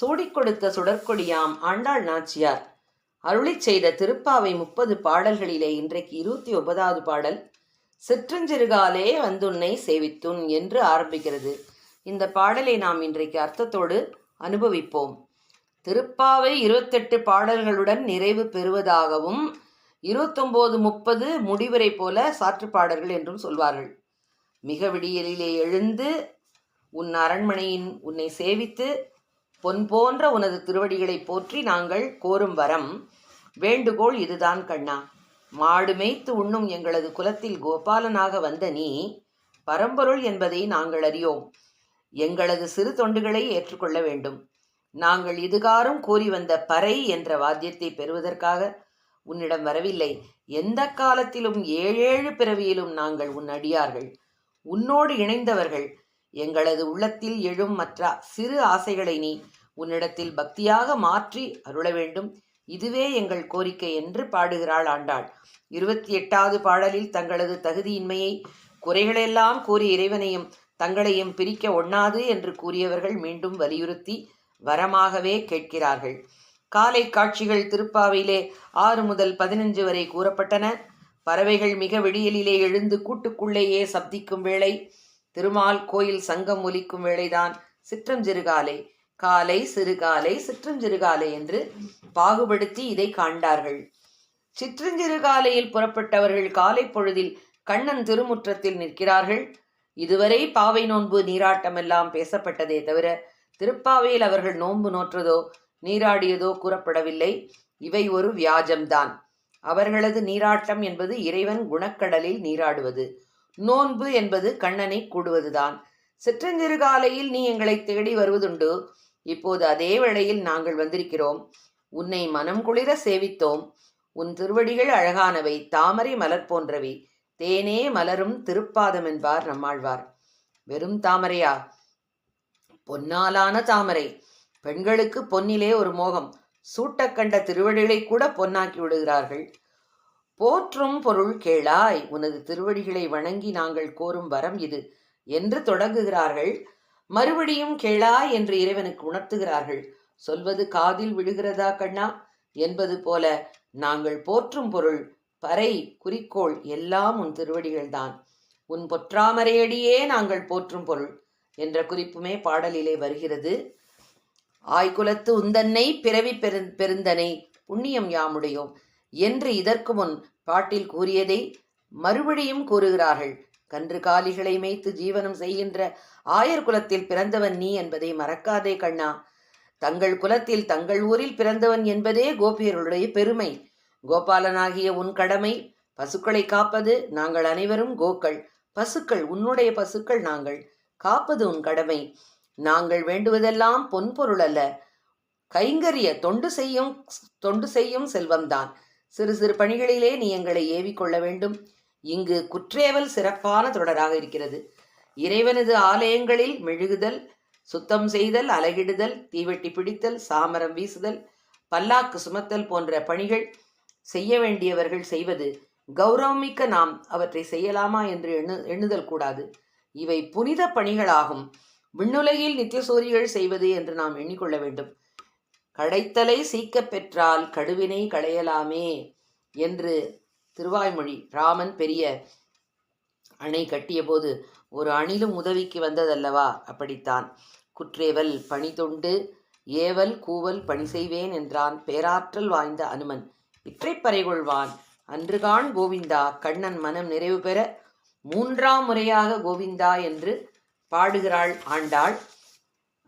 சூடிக் கொடுத்த சுடற்கொடியாம் ஆண்டாள் நாச்சியார். அருளிச் செய்த திருப்பாவை முப்பது பாடல்களிலே இன்றைக்கு இருபத்தி ஒன்பதாவது பாடல் சிற்றஞ்சிறுகாலே வந்துன்னை சேவித்துன் என்று ஆரம்பிக்கிறது. இந்த பாடலை நாம் இன்றைக்கு அர்த்தத்தோடு அனுபவிப்போம். திருப்பாவை இருபத்தெட்டு பாடல்களுடன் நிறைவு பெறுவதாகவும் இருபத்தொம்போது முப்பது முடிவரை போல சாற்று பாடல்கள் என்றும் சொல்வார்கள். மிக விடியலிலே எழுந்து உன் அரண்மனையின் உன்னை சேவித்து பொன் போன்ற உனது திருவடிகளை போற்றி நாங்கள் கோரும் வரம். வேண்டுகோள் இதுதான் கண்ணா. மாடு மேய்த்து உண்ணும் எங்களது குலத்தில் கோபாலனாக வந்த நீ பரம்பொருள் என்பதை நாங்கள் அறியோம். எங்களது சிறு தொண்டுகளை ஏற்றுக்கொள்ள வேண்டும். நாங்கள் இதுகாரும் கூறி வந்த பறை என்ற வாத்தியத்தை பெறுவதற்காக உன்னிடம் வரவில்லை. எந்த காலத்திலும் ஏழேழு பிறவியிலும் நாங்கள் உன் அடியார்கள். உன்னோடு இணைந்தவர்கள். எங்களது உள்ளத்தில் எழும் மற்ற சிறு ஆசைகளை நீ உன்னிடத்தில் பக்தியாக மாற்றி அருள வேண்டும். இதுவே எங்கள் கோரிக்கை என்று பாடுகிறாள் ஆண்டாள். இருபத்தி எட்டாவது பாடலில் தங்களது தகுதியின்மையை குறைகளெல்லாம் கூறி இறைவனையும் தங்களையும் பிரிக்க ஒண்ணாது என்று கூறியவர்கள் மீண்டும் வலியுறுத்தி வரமாகவே கேட்கிறார்கள். காலை காட்சிகள் திருப்பாவையிலே ஆறு முதல் பதினஞ்சு வரை கூறப்பட்டன. பறவைகள் மிக விடியலிலே எழுந்து கூட்டுக்குள்ளேயே சப்திக்கும் வேளை திருமால் கோயில் சங்கம் ஒலிக்கும் வேளைதான் சிற்றஞ்சிறுகாலை காலை சிறுகாலை சிற்றஞ்சிறுகாலை என்று பாகுபடுத்தி இதை காண்டார்கள் சிற்றஞ்சிறுகாலையில் புறப்பட்டவர்கள் காலை பொழுதில் கண்ணன் திருமுற்றத்தில் நிற்கிறார்கள். இதுவரை பாவை நோன்பு நீராட்டமெல்லாம் பேசப்பட்டதே தவிர திருப்பாவையில் அவர்கள் நோன்பு நோற்றதோ நீராடியதோ கூறப்படவில்லை. இவை ஒரு வியாஜம்தான். அவர்களது நீராட்டம் என்பது இறைவன் குணக்கடலில் நீராடுவது. நோன்பு என்பது கண்ணனை கூடுவதுதான். சிற்றஞ்சிறுகாலையில் நீ எங்களை தேடி வருவதுண்டு. இப்போது அதே வேளையில் நாங்கள் வந்திருக்கிறோம். உன்னை மனம் குளிர சேவித்தோம். உன் திருவடிகள் அழகானவை. தாமரை மலர் போன்றவை. தேனே மலரும் திருப்பாதம் என்பார் நம்மாழ்வார். வெறும் தாமரையா? பொன்னாலான தாமரை. பெண்களுக்கு பொன்னிலே ஒரு மோகம். சூட்டக்கண்ட திருவடிகளை கூட பொன்னாக்கி விடுகிறார்கள். போற்றும் பொருள் கேளாய். உனது திருவடிகளை வணங்கி நாங்கள் கோரும் வரம் இது. என்று தொடங்குகிறார்கள். மறுபடியும் கேளாய் என்று இறைவனுக்கு உணர்த்துகிறார்கள். சொல்வது காதில் விழுகிறதா கண்ணா? என்பது போல நாங்கள் போற்றும் பொருள் பறை குறிக்கோள் எல்லாம் உன் திருவடிகள்தான். உன் பொற்றாமரையடியே நாங்கள் போற்றும் பொருள் என்ற குறிப்புமே பாடலிலே வருகிறது. ஆய்குலத்து உந்தன்னை பிறவி பெரு பெருந்தனை புண்ணியம் யாமுடையோம். என்று இதற்கு முன் பாட்டில் கூறியதை மறுபடியும் கூறுகிறார்கள். கன்று காலிகளை மேய்த்து ஜீவனம் செய்கின்ற ஆயர் குலத்தில் பிறந்தவன் நீ என்பதை மறக்காதே கண்ணா. தங்கள் குலத்தில் தங்கள் ஊரில் பிறந்தவன் என்பதே கோபியர்களுடைய பெருமை. கோபாலனாகிய உன் கடமை பசுக்களை காப்பது நாங்கள் அனைவரும் கோக்கள். பசுக்கள் உன்னுடைய பசுக்கள் நாங்கள். காப்பது உன் கடமை. நாங்கள் வேண்டுவதெல்லாம் பொன்பொருள் அல்ல. கைங்கரிய தொண்டு செய்யும் தொண்டு செய்யும் செல்வம்தான். சிறு சிறு பணிகளிலே நீ எங்களை ஏவிக்கொள்ள வேண்டும். இங்கு குற்றேவல் சிறப்பான தொடராக இருக்கிறது. இறைவனது ஆலயங்களில் மெழுகுதல் சுத்தம் செய்தல் அலகிடுதல் தீவெட்டி பிடித்தல் சாமரம் வீசுதல் பல்லாக்கு சுமத்தல் போன்ற பணிகள் செய்ய வேண்டியவர்கள் செய்வது கௌரவமிக்க நாம் அவற்றை செய்யலாமா என்று எண்ணு எண்ணுதல் கூடாது. இவை புனித பணிகளாகும். விண்ணுலகில் நித்தியசூரிகள் செய்வது என்று நாம் எண்ணிக்கொள்ள வேண்டும். கடைத்தலை சீக்கப் பெற்றால் கடுவினை களையலாமே என்று திருவாய்மொழி ராமன் பெரிய அணை கட்டியபோது ஒரு அணிலும் உதவிக்கு வந்ததல்லவா? அப்படித்தான். குற்றேவல் பணி தொண்டு ஏவல் கூவல் பணி செய்வேன் என்றான் பேராற்றல் வாய்ந்த அனுமன். இற்றைப்பறை கொள்வான் அன்றுகான் கோவிந்தா கண்ணன் மனம் நிறைவு பெற மூன்றாம் முறையாக கோவிந்தா என்று பாடுகிறாள் ஆண்டாள்.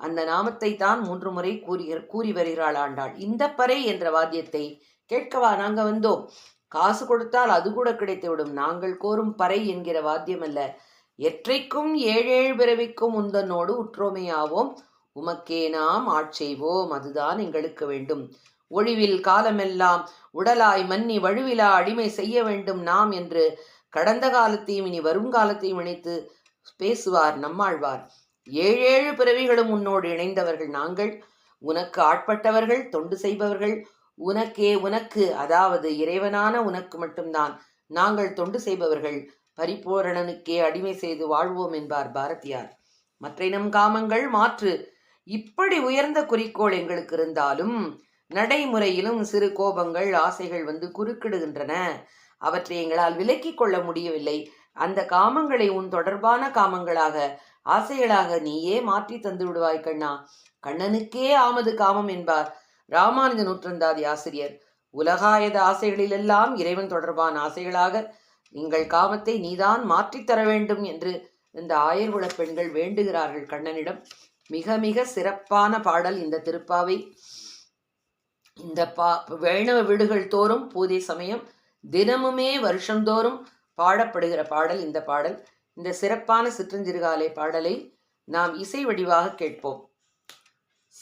அந்த நாமத்தை தான் மூன்று முறை கூறி கூறி வருகிறாள் ஆண்டாள். இந்த பறை என்ற வாத்தியத்தை கேட்கவா நாங்க வந்தோம். காசு கொடுத்தால் அது கூட கிடைத்துவிடும். நாங்கள் கோரும் பறை என்கிற வாத்தியம் அல்ல எற்றைக்கும் ஏழேழு பிறவிக்கும் உந்தனோடு உற்றோமையாவோம் உமக்கே நாம் ஆட்செய்வோம் அதுதான் எங்களுக்கு வேண்டும். ஒழிவில் காலமெல்லாம் உடலாய் மன்னி வழுவிலா அடிமை செய்ய வேண்டும் நாம் என்று கடந்த காலத்தையும் இனி வருங்காலத்தையும் இணைத்து பேசுவார் நம்மாழ்வார். ஏழேழு பிறவிகளும் உன்னோடு இணைந்தவர்கள் நாங்கள். உனக்கு ஆட்பட்டவர்கள் தொண்டு செய்பவர்கள் உனக்கே உனக்கு அதாவது இறைவனான உனக்கு மட்டும்தான். நாங்கள் தொண்டு செய்பவர்கள் பரிபூரணனுக்கே அடிமை செய்து வாழ்வோம் என்பார் பாரதியார். மற்ற நம் காமங்கள் மாற்று. இப்படி உயர்ந்த குறிக்கோள் எங்களுக்கு இருந்தாலும் நடைமுறையிலும் சிறு கோபங்கள் ஆசைகள் வந்து குறுக்கிடுகின்றன. அவற்றை எங்களால் விலக்கிக் கொள்ள முடியவில்லை. அந்த காமங்களை உன் தொடர்பான காமங்களாக ஆசைகளாக நீயே மாற்றி தந்து விடுவாய் கண்ணா. கண்ணனுக்கே ஆமது காமம் என்பார் ராமானுஜ நூற்றந்தாதி ஆசிரியர். உலகாயத ஆசைகளிலெல்லாம் இறைவன் தொடர்பான ஆசைகளாக நீங்கள் காமத்தை நீதான் மாற்றித் தர வேண்டும் என்று இந்த ஆயர்குல பெண்கள் வேண்டுகிறார்கள் கண்ணனிடம். மிக மிக சிறப்பான பாடல் இந்த திருப்பாவை. இந்த பா வைணவ வீடுகள் தோறும் பூஜை சமயம் தினமுமே வருஷந்தோறும் பாடப்படுகிற பாடல் இந்த பாடல். இந்த சிறப்பான சிற்றஞ்சிறுகாலை பாடலை நாம் இசை வடிவாக கேட்போம்.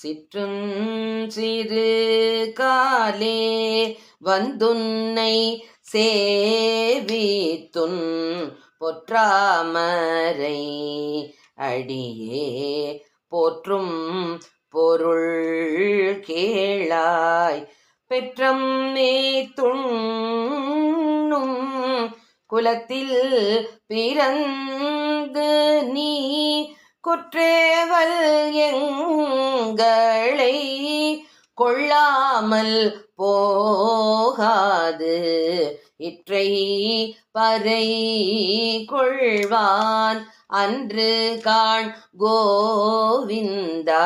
சிற்றுஞ்சிறு காலே வந்துன்னை சேவித்துன் பொற்றாமரை அடியே போற்றும் பொருள் கேளாய் பெற்றம் துண்ணும் குலத்தில் பிறந்து நீ குற்றேவல் எங்களை கொள்ளாமல் போகாது. இற்றை பறை கொள்வான் அன்று காண் கோவிந்தா.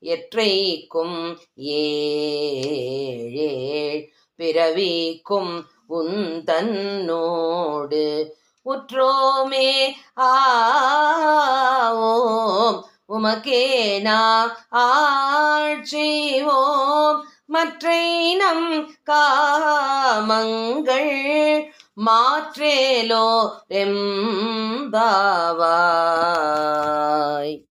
எற்றைக்கும் ஏழேழ் பிறவிக்கும் உந்தன்னோடு உற்றோமே. ஆவோம். உமக்கே நாம் ஆட்சிவோம் மற்றை நம் காமங்கள் மாற்றேலோ ரெம்பாவாய்